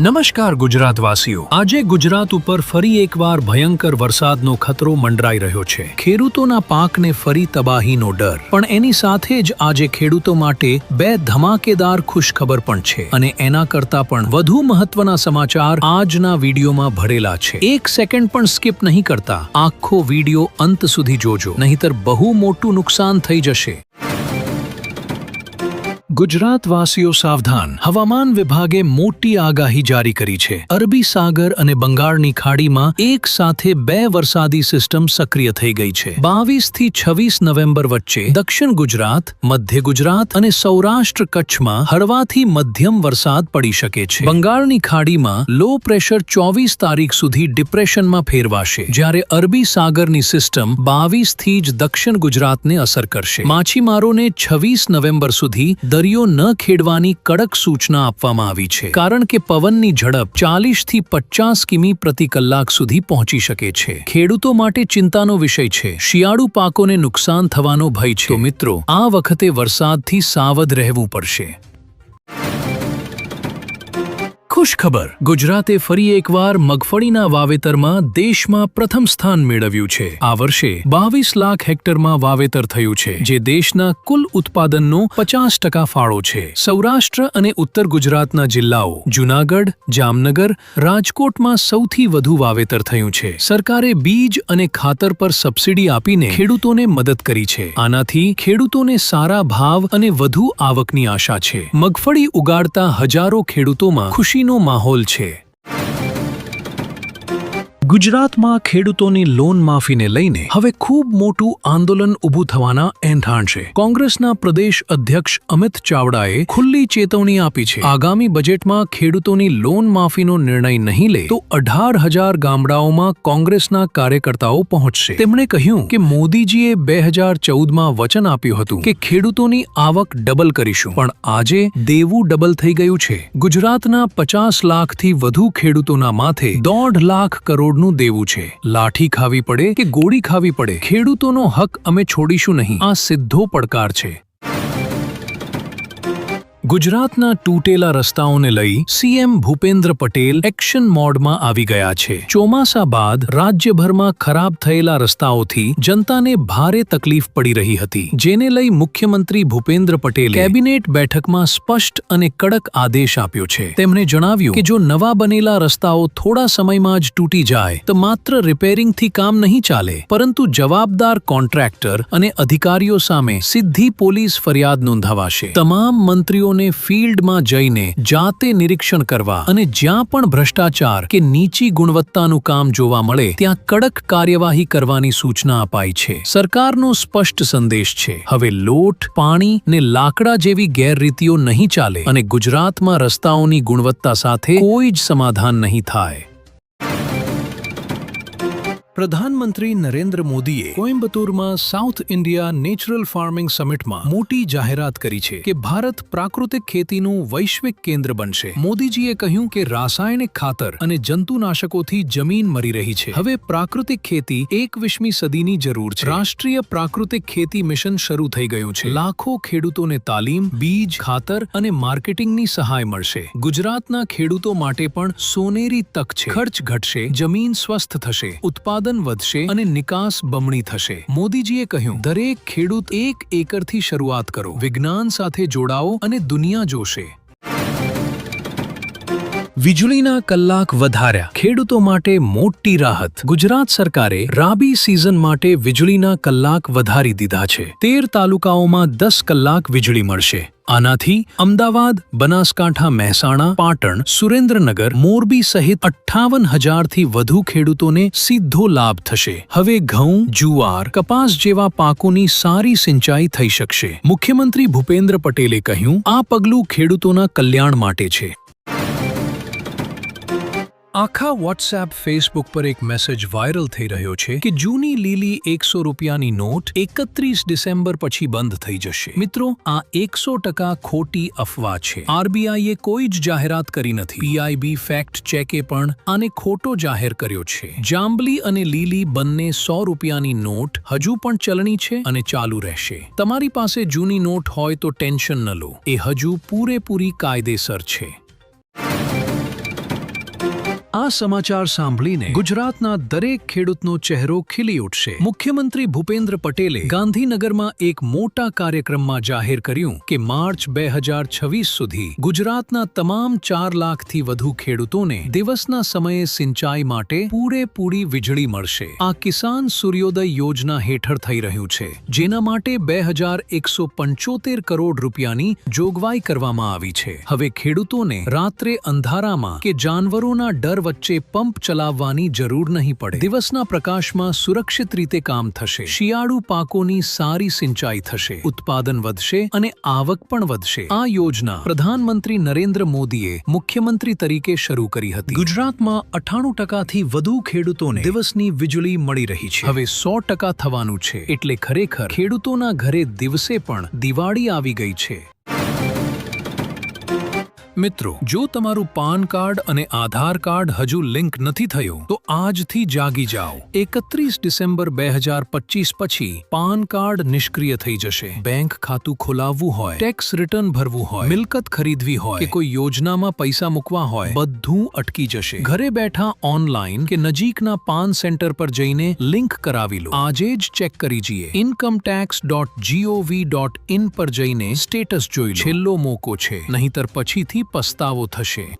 નમસ્કાર ગુજરાતવાસીઓ. આજે ગુજરાત ઉપર ફરી એકવાર ભયંકર વરસાદનો ખતરો મંડરાઈ રહ્યો છે. ખેડૂતોના પાકને ફરી તબાહીનો ડર. પણ એની સાથે જ આજે ખેડૂતો માટે બે ધમાકેદાર ખુશખબર પણ છે. અને એના કરતા પણ વધુ મહત્વના સમાચાર આજના વિડીયોમાં ભરેલા છે. એક સેકન્ડ પણ સ્કીપ નહીં કરતા. આખો વીડિયો અંત સુધી જોજો. નહીતર બહુ મોટું નુકસાન થઈ જશે. ગુજરાતવાસીઓ સાવધાન. હવામાન વિભાગે મોટી આગાહી જારી કરી છે. અરબી સાગર અને બંગાળની ખાડીમાં એક સાથે બે વરસાદી સિસ્ટમ સક્રિય થઈ ગઈ છે. બાવીસથી છવ્વીસ નવેમ્બર વચ્ચે દક્ષિણ ગુજરાત, મધ્ય ગુજરાત અને સૌરાષ્ટ્ર કચ્છમાં હળવાથી મધ્યમ વરસાદ પડી શકે છે. બંગાળની ખાડીમાં લો પ્રેશર ચોવીસ તારીખ સુધી ડિપ્રેશનમાં ફેરવાશે. જ્યારે અરબી સાગરની સિસ્ટમ બાવીસથી જ દક્ષિણ ગુજરાતને અસર કરશે. માછીમારોને છવ્વીસ નવેમ્બર સુધી દરિયો ન ખેડવાની કડક સૂચના આપવામાં આવી છે. કારણ કે પવનની ઝડપ ચાલીસથી પચાસ કિમી પ્રતિ કલાક સુધી પહોંચી શકે છે. ખેડૂતો માટે ચિંતાનો વિષય છે. શિયાળુ પાકોને નુકસાન થવાનો ભય છે. મિત્રો, આ વખતે વરસાદથી સાવધ રહેવું પડશે. ખુશખબર. ગુજરાતે ફરી એકવાર મગફળીના વાવેતરમાં દેશમાં પ્રથમ સ્થાન મેળવ્યું છે. આ વર્ષે બાવીસ લાખ હેક્ટરમાં વાવેતર થયું છે, જે દેશના કુલ ઉત્પાદનનો પચાસ ટકા ફાળો છે. સૌરાષ્ટ્ર અને ઉત્તર ગુજરાતના જિલ્લાઓ જુનાગઢ, જામનગર, રાજકોટમાં સૌથી વધુ વાવેતર થયું છે. સરકારે બીજ અને ખાતર પર સબસિડી આપીને ખેડૂતોને મદદ કરી છે. આનાથી ખેડૂતોને સારા ભાવ અને વધુ આવકની આશા છે. મગફળી ઉગાડતા હજારો ખેડૂતોમાં ખુશીનો માહોલ છે. ગુજરાતમાં ખેડૂતોની લોન માફીને લઈને હવે ખૂબ મોટું આંદોલન ઊભું થવાના એંધાણ છે. કોંગ્રેસના પ્રદેશ અધ્યક્ષ અમિત ચાવડાએ ખુલ્લી ચેતવણી આપી છે. આગામી બજેટમાં ખેડૂતોની લોન માફીનો નિર્ણય નહીં લે તો અઢાર હજાર ગામડાઓમાં કોંગ્રેસના કાર્યકર્તાઓ પહોંચશે. તેમણે કહ્યું કે મોદીજીએ બે હજાર ચૌદમાં વચન આપ્યું હતું કે ખેડૂતોની આવક ડબલ કરીશું. પણ આજે દેવું ડબલ થઈ ગયું છે. ગુજરાતના પચાસ લાખથી વધુ ખેડૂતોના માથે દોઢ લાખ કરોડનું દેવું છે. લાઠી ખાવી પડે કે ગોળી ખાવી પડે? ખેડૂતોનો હક અમે છોડીશું નહીં. આ સીધો પડકાર છે. ગુજરાતના તૂટેલા રસ્તાઓને લઈ સીએમ ભૂપેન્દ્ર પટેલ એક્શન મોડમાં આવી ગયા છે. ચોમાસા બાદ રાજ્યભરમાં ખરાબ થયેલા રસ્તાઓથી જનતાને ભારે તકલીફ પડી રહી હતી. જેને લઈ મુખ્યમંત્રી ભૂપેન્દ્ર પટેલે કેબિનેટ બેઠકમાં સ્પષ્ટ અને કડક આદેશ આપ્યો છે. તેમણે જણાવ્યું કે જો નવા બનેલા રસ્તાઓ થોડા સમયમાં જ તૂટી જાય, તો માત્ર રિપેરિંગથી કામ નહીં ચાલે, પરંતુ જવાબદાર કોન્ટ્રાક્ટર અને અધિકારીઓ સામે સીધી પોલીસ ફરિયાદ નોંધાવાશે. તમામ મંત્રીઓને ફિલ્ડમાં જઈને જાતે નિરીક્ષણ કરવા અને જ્યાં પણ ભ્રષ્ટાચાર કે નીચી ગુણવત્તાનું કામ જોવા મળે, ત્યાં કડક કાર્યવાહી કરવાની સૂચના અપાઈ છે. સરકારનો સ્પષ્ટ સંદેશ છે, હવે લોટ, પાણી ને લાકડા જેવી ગેરરીતિઓ નહીં ચાલે અને ગુજરાતમાં રસ્તાઓની ગુણવત્તા સાથે કોઈ જ સમાધાન નહીં થાય. પ્રધાનમંત્રી નરેન્દ્ર મોદીએ કોઇમ્બતુરમાં સાઉથ ઇન્ડિયા નેચરલ ફાર્મિંગ સમિટમાં મોટી જાહેરાત કરી છે કે ભારત પ્રાકૃતિક ખેતીનું વૈશ્વિક કેન્દ્ર બનશે. મોદીજીએ કહ્યું કે રાસાયણિક ખાતર અને જંતુનાશકોથી જમીન મરી રહી છે. હવે પ્રાકૃતિક ખેતી એકવીસમી સદીની જરૂર છે. રાષ્ટ્રીય પ્રાકૃતિક ખેતી મિશન શરૂ થઈ ગયું છે. લાખો ખેડૂતોને તાલીમ, બીજ, ખાતર અને માર્કેટિંગની સહાય મળશે. ગુજરાતના ખેડૂતો માટે પણ સોનેરી તક છે. ખર્ચ ઘટશે, જમીન સ્વસ્થ થશે ઉત્પાદન વધશે અને નિકાસ બમણી થશે. મોદીજીએ કહ્યું, દરેક ખેડૂત એક એકરથી શરૂઆત કરો. વિજ્ઞાન સાથે જોડાઓ અને દુનિયા જોશે. વીજળીના કલાક વધાર્યા. ખેડૂતો માટે મોટી રાહત. ગુજરાત સરકારે રાબી સિઝન માટે વીજળીના કલાક વધારી દીધા છે. તેર તાલુકાઓમાં દસ કલાક વીજળી મળશે. આનાથી અમદાવાદ, બનાસકાંઠા, મહેસાણા, પાટણ, સુરેન્દ્રનગર, મોરબી સહિત અઠ્ઠાવન હજારથી વધુ ખેડૂતોને સીધો લાભ થશે. હવે ઘઉં, જુવાર, કપાસ જેવા પાકોની સારી સિંચાઈ થઈ શકશે. મુખ્યમંત્રી ભૂપેન્દ્ર પટેલે કહ્યું, આ પગલું ખેડૂતોના કલ્યાણ માટે છે. આખા વોટ્સએપ ફેસબુક પર એક મેસેજ વાયરલ થઈ રહ્યો છે કે જૂની લીલી એકસો રૂપિયાની નોટ એકત્રીસ ડિસેમ્બર પછી બંધ થઈ જશે. મિત્રો, આ એકસો ટકા ખોટી અફવા છે. આરબીઆઈએ કોઈ જ જાહેરાત કરી નથી. પીઆઈબી ફેક્ટ ચેકે પણ આને ખોટો જાહેર કર્યો છે. જાંબલી અને લીલી બંને સો રૂપિયાની નોટ હજુ પણ ચલણી છે અને ચાલુ રહેશે. તમારી પાસે જૂની નોટ હોય તો ટેન્શન ન લો. એ હજુ પૂરેપૂરી કાયદેસર છે. આ સમાચાર સાંભળીને ગુજરાતના દરેક ખેડૂતનો ચહેરો ખીલી ઉઠશે. મુખ્યમંત્રી ભૂપેન્દ્ર પટેલે ગાંધીનગરમાં એક મોટા કાર્યક્રમમાં જાહેર કર્યું કે માર્ચ બે સુધી ગુજરાતના તમામ ચાર લાખથી વધુ ખેડૂતોને દિવસના સમયે સિંચાઈ માટે પૂરેપૂરી વીજળી મળશે. આ કિસાન સૂર્યોદય યોજના હેઠળ થઈ રહ્યું છે, જેના માટે બે હજાર એકસો પંચોતેર કરોડ રૂપિયાની જોગવાઈ કરવામાં આવી છે. હવે ખેડૂતોને રાત્રે અંધારામાં કે જાનવરોના ડર વચ્ચે પંપ ચલાવવાની જરૂર નહીં પડે. દિવસના પ્રકાશમાં સુરક્ષિત રીતે કામ થશે. શિયાળુ પાકોની સારી સિંચાઈ થશે. ઉત્પાદન વધશે અને આવક પણ વધશે. આ યોજના પ્રધાનમંત્રી નરેન્દ્ર મોદીએ મુખ્યમંત્રી તરીકે શરૂ કરી હતી. ગુજરાતમાં અઠાણું ટકાથી વધુ ખેડૂતોને દિવસની વીજળી મળી રહી છે. હવે સો ટકા થવાનું છે. એટલે ખરેખર ખેડૂતોના ઘરે દિવસે પણ દિવાળી આવી ગઈ છે. મિત્રો, જો તમારું પાન કાર્ડ અને આધાર કાર્ડ હજુ લિંક નથી થયું, તો આજથી જાગી જાઓ. એકત્રીસ ડિસેમ્બર બે હજાર પચીસ પછી પાન કાર્ડ નિષ્ક્રિય થઈ જશે. બેંક ખાતું ખોલાવવું હોય, ટેક્સ રિટર્ન ભરવું હોય, મિલકત ખરીદવી હોય કે કોઈ યોજનામાં પૈસા મૂકવા હોય, બધું અટકી જશે. ઘરે બેઠા ઓનલાઈન કે નજીકના પાન સેન્ટર પર જઈને લિંક કરાવી લો. આજે જ ચેક કરી જઈએ. Income tax dot GOV dot in પર જઈને સ્ટેટસ જોઈ છેલ્લો મોકો છે. નહીતર પછીથી પસ્તાવો થશે.